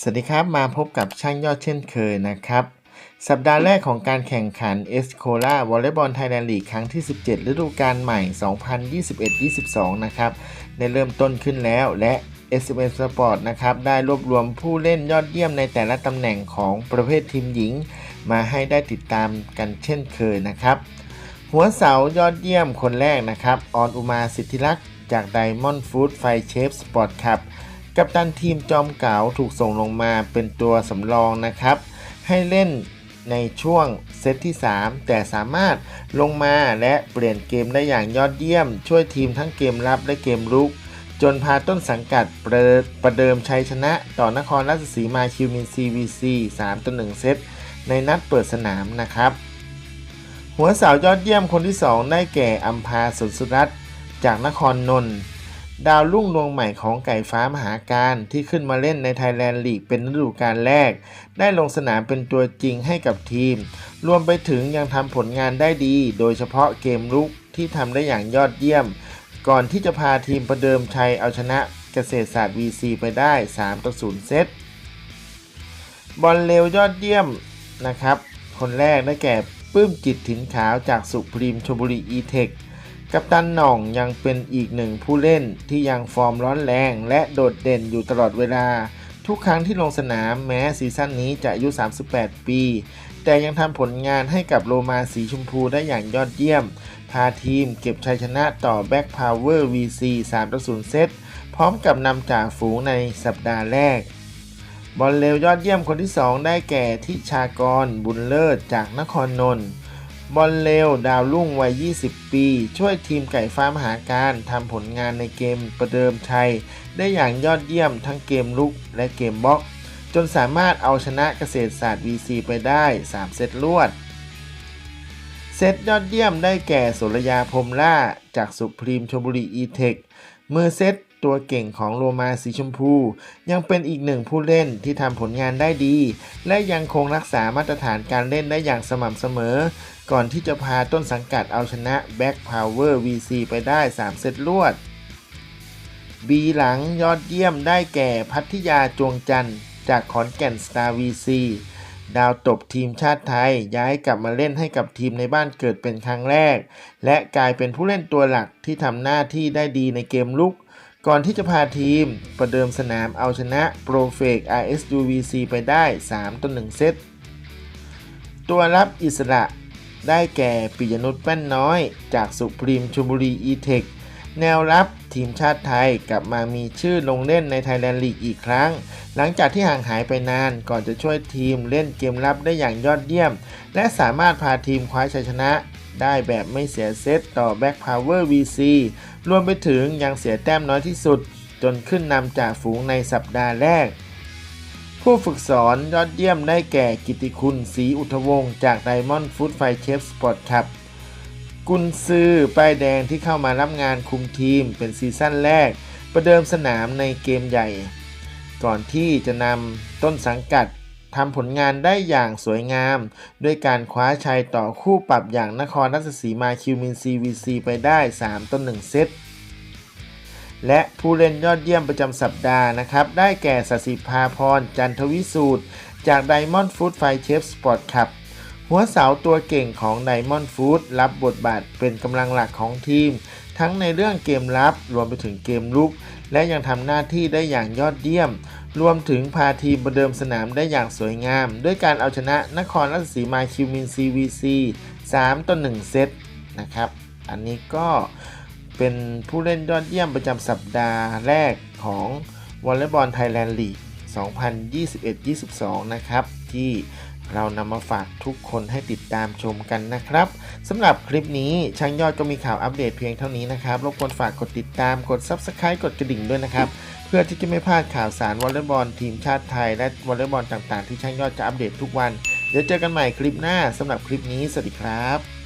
สวัสดีครับมาพบกับช่างยอดเช่นเคยนะครับ สัปดาห์แรกของการแข่งขันเอสโคลาวอลเลย์บอลไทยแลนด์ลีกครั้งที่ 17 ฤดูกาลใหม่ 2021-22 นะครับ ได้เริ่มต้นขึ้นแล้วและ SMS Sport นะครับ ได้รวบรวมผู้เล่นยอดเยี่ยมในแต่ละตำแหน่งของประเภททีมหญิง มาให้ได้ติดตามกันเช่นเคยนะครับ หัวเสายอดเยี่ยมคนแรกนะครับ ออนอุมาสิทธิลักษ์จาก Diamond Food ไฟเชฟสปอร์ตครับ กัปตันทีมจอมเก๋าถูกส่งลงมาเป็นตัวสำรองนะครับ ให้เล่นในช่วงเซตที่ 3 แต่สามารถลงมาและเปลี่ยนเกมได้อย่างยอดเยี่ยม ช่วยทีมทั้งเกมรับและเกมรุก จนพาต้นสังกัดประประเดิมชัยชนะ ต่อนครราชสีมาคิวมิน CVC 3ต่อ1เซตในนัดเปิดสนามนะครับ หัวสาวยอดเยี่ยมคนที่ 2 ได้แก่อัมพาสุนสุรัตน์จากนครนนท์ ดาวรุ่งดวงใหม่ของไก่ฟ้ามหาการที่ขึ้นมาเล่นในไทยแลนด์ลีกเป็นฤดูกาลแรก ได้ลงสนามเป็นตัวจริงให้กับทีม รวมไปถึงยังทำผลงานได้ดี โดยเฉพาะเกมรุกที่ทำได้อย่างยอดเยี่ยม ก่อนที่จะพาทีมประเดิมชัยเอาชนะเกษตรศาสตร์ VC ไปได้3ต่อ0เซตบอลเร็วยอดเยี่ยมนะครับ คนแรกได้แก่ปื้มจิตถิ่นขาวจากสุพรีมชบุรีอีเทค กัปตันหน่องยังเป็นอีกหนึ่งผู้เล่นที่ยังฟอร์มร้อนแรงและโดดเด่นอยู่ตลอดเวลา ทุกครั้งที่ลงสนามแม้ซีซั่นนี้จะอายุ 38 ปี แต่ยังทำผลงานให้กับโรมาสีชมพูได้อย่างยอดเยี่ยม พาทีมเก็บชัยชนะต่อแบ็กพาวเวอร์ VC 3ต่อ0เซต พร้อมกับนำจากฝูงในสัปดาห์แรกบอลเร็วยอดเยี่ยมคนที่ 2 ได้แก่ทิชากร บุญเลิศจากนครนนท์ บอลเร็วดาวรุ่งวัย 20 ปี ช่วยทีมไก่ฟ้ามหาการทำผลงานในเกมประเดิมชัย ได้อย่างยอดเยี่ยมทั้งเกมลุกและเกมบล็อก จนสามารถเอาชนะเกษตรศาสตร์ VC ไปได้ 3 เซตรวด เซตยอดเยี่ยมได้แก่สุรยาพรมล่า จากสุพรีมชลบุรีอีเทคมือเซต ตัวเก่งของโรมาสีชมพู ยังเป็นอีกหนึ่งผู้เล่นที่ทำผลงานได้ดี และยังคงรักษามาตรฐานการเล่นได้อย่างสม่ำเสมอ ก่อนที่จะพาต้นสังกัดเอาชนะ Back Power VC ไปได้ 3 เซตรวดบีหลังยอดเยี่ยมได้แก่พัทยาจวงจันทร์จากขอนแก่นสตาร์ VC ดาวตบทีมชาติไทยย้ายกลับมาเล่นให้กับทีมในบ้านเกิดเป็นครั้งแรก และกลายเป็นผู้เล่นตัวหลักที่ทำหน้าที่ได้ดีในเกมลุก ก่อนที่จะพาทีม ประเดิมสนามเอาชนะโปรเฟก RSUVC ไปได้ 3ต่อ1เซต ตัวรับอิสระได้แก่ปิยนุชแป้นน้อย จากสุพรีมชลบุรีอีเทคแนวรับทีมชาติไทยกลับมามีชื่อลงเล่นในไทยแลนด์ลีกอีกครั้ง หลังจากที่ห่างหายไปนานก่อนจะช่วยทีมเล่นเกมรับได้อย่างยอดเยี่ยม และสามารถพาทีมคว้าชัยชนะ ได้แบบไม่เสียเซตต่อ Back Power VC รวมไปถึงยังเสียแต้มน้อยที่สุด จนขึ้นนำจากฝูงในสัปดาห์แรก ผู้ฝึกสอนยอดเยี่ยมได้แก่กิติคุณศรีอุทวงศ์จาก Diamond Food f i Chef Sport ครับกุนซือป้ายแดงที่เข้ามารับงานคุมทีมเป็นซีซั่นแรก ประเดิมสนามในเกมใหญ่ ก่อนที่จะนำต้นสังกัด ทำผลงานได้อย่างสวยงาม ด้วยการคว้าชัยต่อคู่ปรับอย่างนครราชสีมาคิวมิน CVC ไปได้ 3ต้น1เซตและผู้เล่นยอดเยี่ยมประจำสัปดาห์นะครับ ได้แก่สสิภาพร จันทวิสูตร จาก Diamond Food f i Chef Sport ครับหัวเสาตัวเก่งของ Diamond Food รับบทบาทเป็นกำลังหลักของทีม ทั้งในเรื่องเกมรับรวมไปถึงเกมลุก และยังทำหน้าที่ได้อย่างยอดเยี่ยม รวมถึงพาทีมประเดิมสนามได้อย่างสวยงาม ด้วยการเอาชนะนครราชสีมาคิวมิน CVC 3ต่อ1เซตนะครับ อันนี้ก็เป็นผู้เล่นยอดเยี่ยมประจำสัปดาห์แรกของวอลเลย์บอลไทยแลนด์ลีก 2021-22 นะครับ ที่ เรานำมาฝากทุกคนให้ติดตามชมกันนะครับสำหรับคลิปนี้ช่างยอดก็มีข่าวอัปเดตเพียงเท่านี้นะครับรบกวนฝากกดติดตามกด Subscribe กดกระดิ่งด้วยนะครับ เพื่อที่จะไม่พลาดข่าวสารวอลเลย์บอลทีมชาติไทย และวอลเลย์บอลต่างๆ ที่ช่างยอดจะอัปเดตทุกวัน เดี๋ยวเจอกันใหม่คลิปหน้าสำหรับคลิปนี้สวัสดีครับ